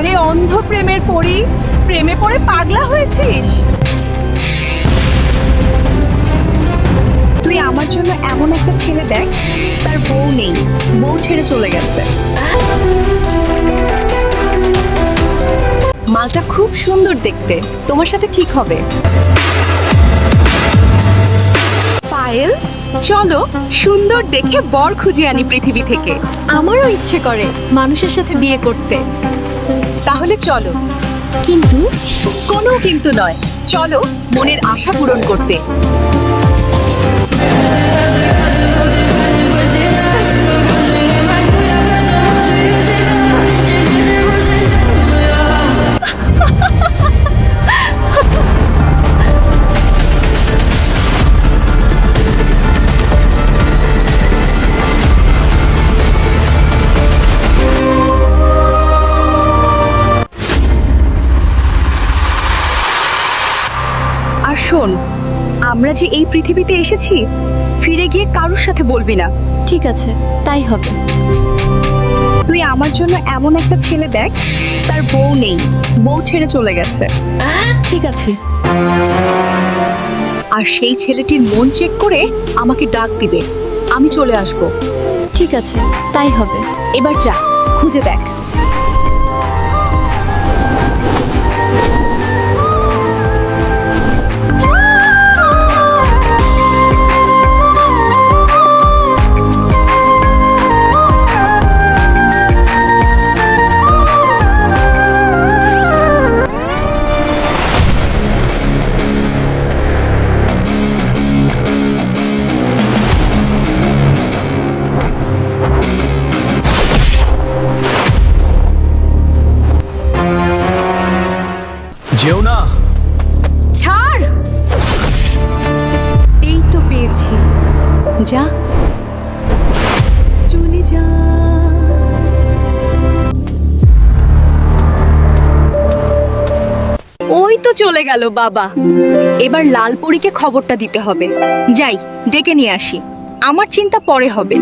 আরে, অন্ধ প্রেমের পরি। প্রেমে পড়ে পাগলা হয়েছিস? তুই আমার জন্য এমন একটা ছেলে দেখ, তার বউ নেই। বউ ছেড়ে চলে গেছে। মালটা খুব সুন্দর দেখতে। তোমার সাথে ঠিক হবে। পায়েল, চলো, সুন্দর দেখে বর খুঁজে আনি পৃথিবী থেকে। আমারও ইচ্ছে করে মানুষের সাথে বিয়ে করতে। তাহলে চলো। কিন্তু কোনো কিন্তু নয়। চলো মনের আশা পূরণ করতে। আমরা যে এই পৃথিবীতে এসেছি ফিরে গিয়ে কারোর সাথে বলবি না। ঠিক আছে তাই হবে। তুই আমার জন্য এমন একটা ছেলে দেখ তার বউ নেই বউ ছেড়ে চলে গেছে। ঠিক আছে। আর সেই ছেলেটির মন চেক করে আমাকে ডাক দিবে। আমি চলে আসব। ঠিক আছে তাই হবে। এবার যা খুঁজে দেখ। তো চলে গেল, বাবা। এবার লালপুরীকে খবরটা দিতে হবে। যাই, ডেকে নিয়ে আসি। আমার চিন্তা পরে হবে।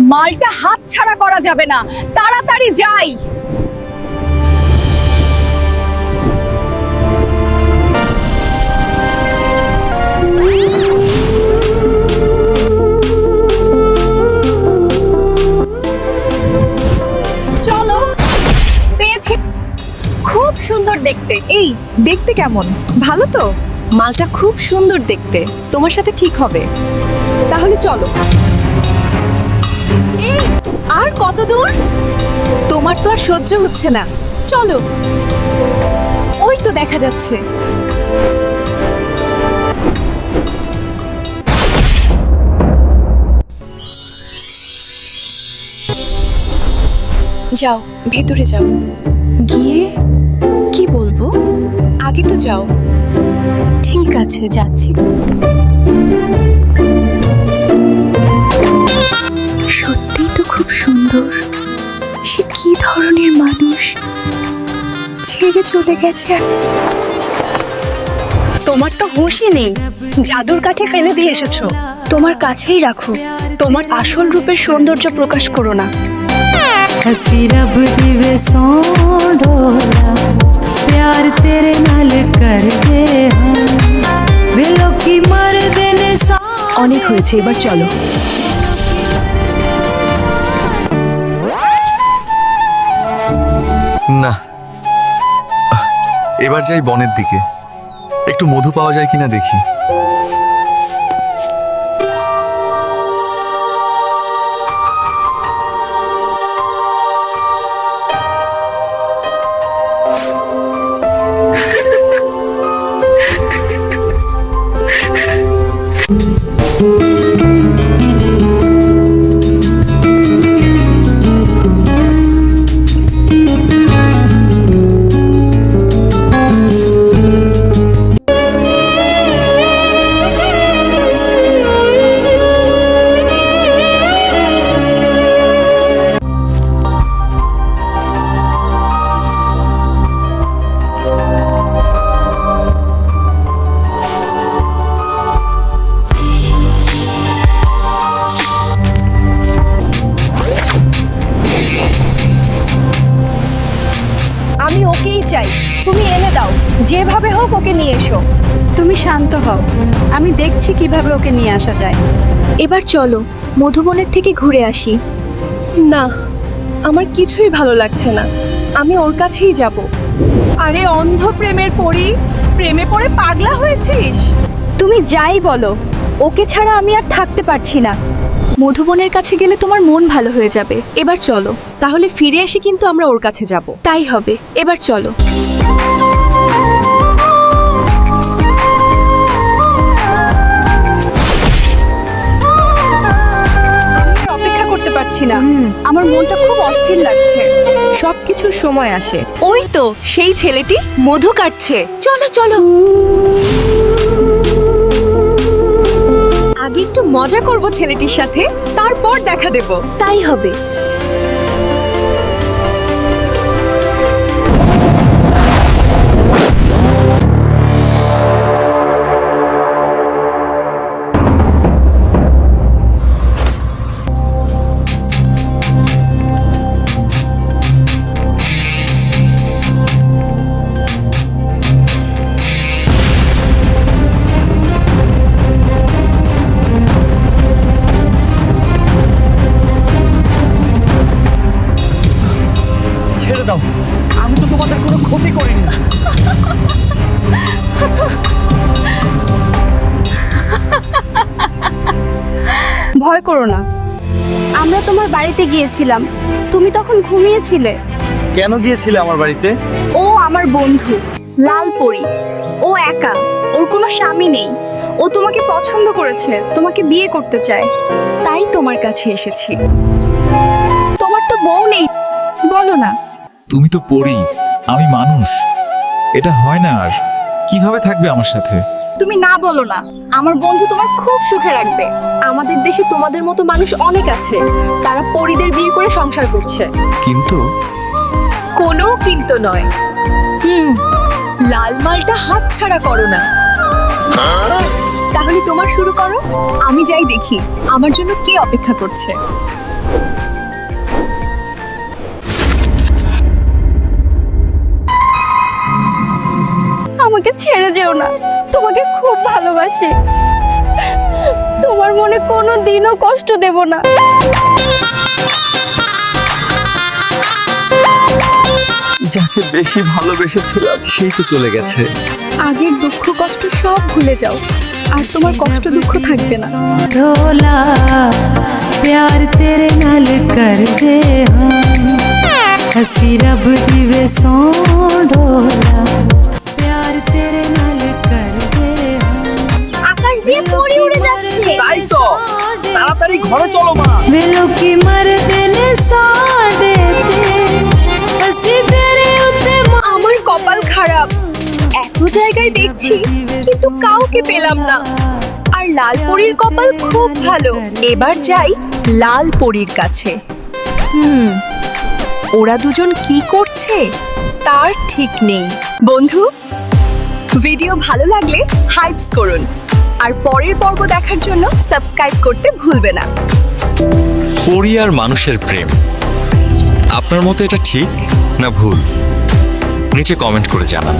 মালটা হাত ছাড়া করা যাবে না। তাড়াতাড়ি যাই। সুন্দর দেখতে। এই, দেখতে কেমন? ভালো তো? মালটা খুব সুন্দর দেখতে। তোমার সাথে ঠিক হবে। তাহলে চলো। এই, আর কত দূর? তোমার তো আর সহ্য হচ্ছে না। চলো। ওই তো দেখা যাচ্ছে। যাও, ভেতরে যাও। কি বলবো আগে তো যাও ঠিক আছে যাচ্ছি সত্যিই তো খুব সুন্দর সে কি ধরনের মানুষ ছেড়ে চলে গেছে তোমার তো হুঁশই নেই জাদুর কাঠে ফেলে দিয়ে এসেছো তোমার কাছেই রাখো তোমার আসল রূপের সৌন্দর্য প্রকাশ করো না हसी रब दिवे सो डोला प्यार तेरे नाल कर दे हम दिलों की मर देने सा অনেক হয়েছে এবার চলো না আহ, এবার যাই বনের দিকে একটু মধু পাওয়া যায় কিনা দেখি চাই তুমি এনে দাও। যেভাবে হোক ওকে নিয়ে এসো। তুমি শান্ত হও। আমি দেখছি কীভাবে ওকে নিয়ে আসা যায়। এবার চলো মধুবনের থেকে ঘুরে আসি। না আমার কিছুই ভালো লাগছে না। আমি ওর কাছেই যাব। আরে অন্ধ প্রেমের পরি প্রেমে পড়ে পাগলা হয়েছিস? তুমি যাই বলো ওকে ছাড়া আমি আর থাকতে পারছি না। মধুবনের কাছে গেলে তোমার মন ভালো হয়ে যাবে। এবার চলো। তাহলে ফিরে এসে কিন্তু আমরা ওর কাছে যাব। তাই হবে। এবার চলো। অপেক্ষা করতে পারছি না। আমার মনটা খুব অস্থির লাগছে। সবকিছুর সময় আসে। ওই তো সেই ছেলেটি মধু কাটছে। চলো চলো। আগে একটু মজা করব ছেলেটির সাথে তারপর দেখা দেব। তাই হবে। ভয় করো না। আমরা তোমার বাড়িতে গিয়েছিলাম। তুমি তখন ঘুমিয়েছিলে। কেন গিয়েছিলে আমার বাড়িতে? ও আমার বন্ধু লাল পরি। ও একা ওর কোনো স্বামী নেই। ও তোমাকে পছন্দ করেছে তোমাকে বিয়ে করতে চায়। তাই তোমার কাছে এসেছি। তোমার তো বউ নেই। বলো না। তুমি তো পড়ি আমি মানুষ। এটা হয় না আর। কীভাবে থাকবে আমার সাথে? তুমি না বলো না আমার বন্ধু তোমার খুব সুখে রাখবে। আমাদের দেশে তোমাদের মতো মানুষ অনেক আছে তারা পরিদের বিয়ে করে সংসার করছে। কিন্তু? কোনো কিন্তু নয়। হুম লাল মালটা হাত ছাড়া করো না। তাহলে তোমার শুরু করো আমি যাই দেখি আমার জন্য কে অপেক্ষা করছে। আমাকে ছেড়ে যেও না। তোমাকে খুব ভালোবাসি। তোমার মনে কোনো দিনও কষ্ট দেব না। যাকে বেশি ভালোবেসেছিলাম সেই তো চলে গেছে। আগের দুঃখ কষ্ট সব ভুলে যাও। আর তোমার কষ্ট দুঃখ থাকবে না। ঢোলা প্যার তেরে নাল কর দে হসি রব দিবে সো প্যার তেরে নাল কর দিয়ে পড়ি উড়ে যাচ্ছে। তাই তো। তাড়াতাড়ি ঘরে চলো মা। মেলো কি মার সাড়ে আমার কপাল খারাপ। এত জায়গায় দেখছি কিন্তু কাউকে পেলাম না। আর লাল পরীর কপাল খুব ভালো। এবার যাই লাল পরীর কাছে। হুম ওরা দুজন কি করছে? তার ঠিক নেই। বন্ধু ভিডিও ভালো লাগলে হাইপস করুন। আর পরের পর্ব দেখার জন্য সাবস্ক্রাইব করতে ভুলবে না। কোরিয়ার মানুষের প্রেম। আপনার মতো এটা ঠিক না ভুল? নিচে কমেন্ট করে জানান।